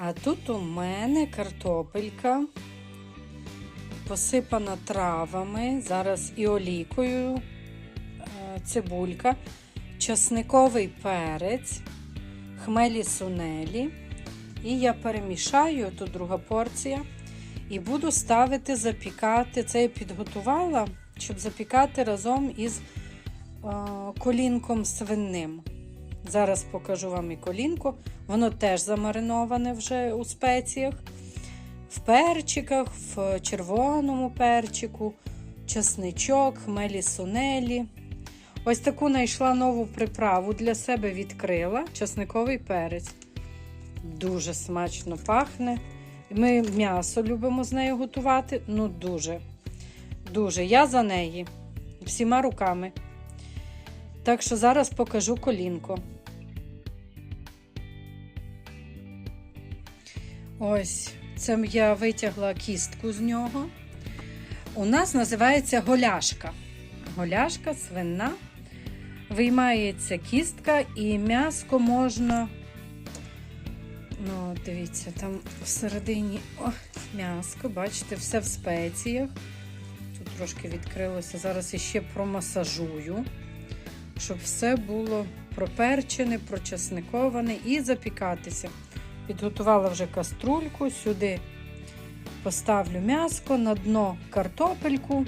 А тут у мене картопелька посипана травами, зараз і олійкою, е, цибулька, часниковий перець, хмелі сунелі. І я перемішаю, тут друга порція. І буду ставити запікати. Це я підготувала, щоб запікати разом із е, колінком свинним. Зараз покажу вам і колінку. Воно теж замариноване вже у спеціях. В перчиках, в червоному перчику, часничок, хмелі сунелі. Ось таку знайшла нову приправу для себе відкрила. Часниковий перець. Дуже смачно пахне. Ми м'ясо любимо з нею готувати. Ну, дуже. Дуже. Я за неї. Всіма руками. Так що зараз покажу колінко. Ось, це я витягла кістку з нього. У нас називається голяшка. Голяшка свинна. Виймається кістка і м'яско можна. Ну, дивіться, там всередині о, м'яско, бачите, все в спеціях. Тут трошки відкрилося. Зараз іще промасажую, щоб все було проперчене, прочасниковане і запікатися. Підготувала вже каструльку, сюди поставлю м'яско, на дно картопельку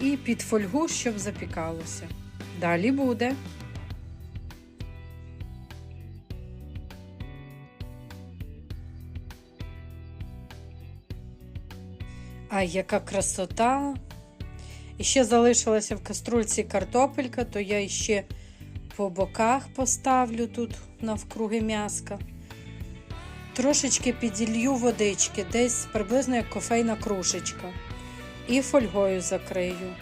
і під фольгу, щоб запікалося. Далі буде. Ай, яка красота! І ще залишилася в каструльці картопелька, то я ще по боках поставлю тут навкруги м'яска. Трошечки піділью водички, десь приблизно як кофейна кружечка. І фольгою закрию.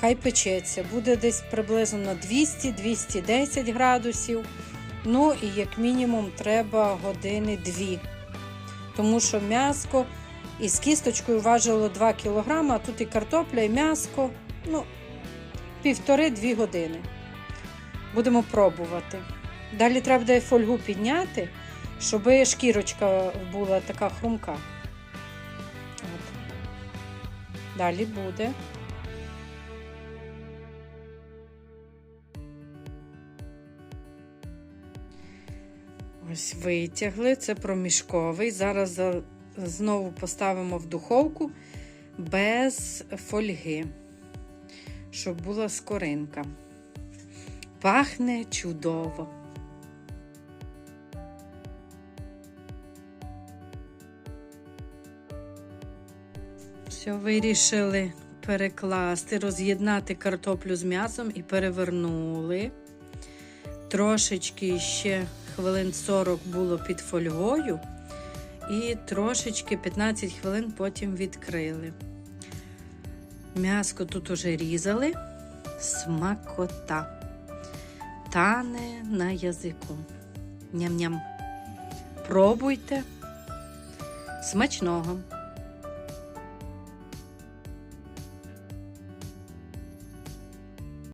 Хай печеться. Буде десь приблизно на 200-210 градусів. Ну і як мінімум треба години 2. Тому що м'яско із кісточкою важило 2 кг, а тут і картопля, і м'яско. Ну, півтори-дві години. Будемо пробувати. Далі треба буде фольгу підняти, щоб шкірочка була така хрумка. От. Далі буде. Ось витягли, це проміжковий. Зараз знову поставимо в духовку без фольги, щоб була скоринка. Пахне чудово. Все, вирішили перекласти, роз'єднати картоплю з м'ясом і перевернули. Трошечки ще хвилин 40 було під фольгою, і трошечки 15 хвилин потім відкрили. М'яско тут уже різали, смакота. Тане на язику. Ням-ням. Пробуйте. Смачного!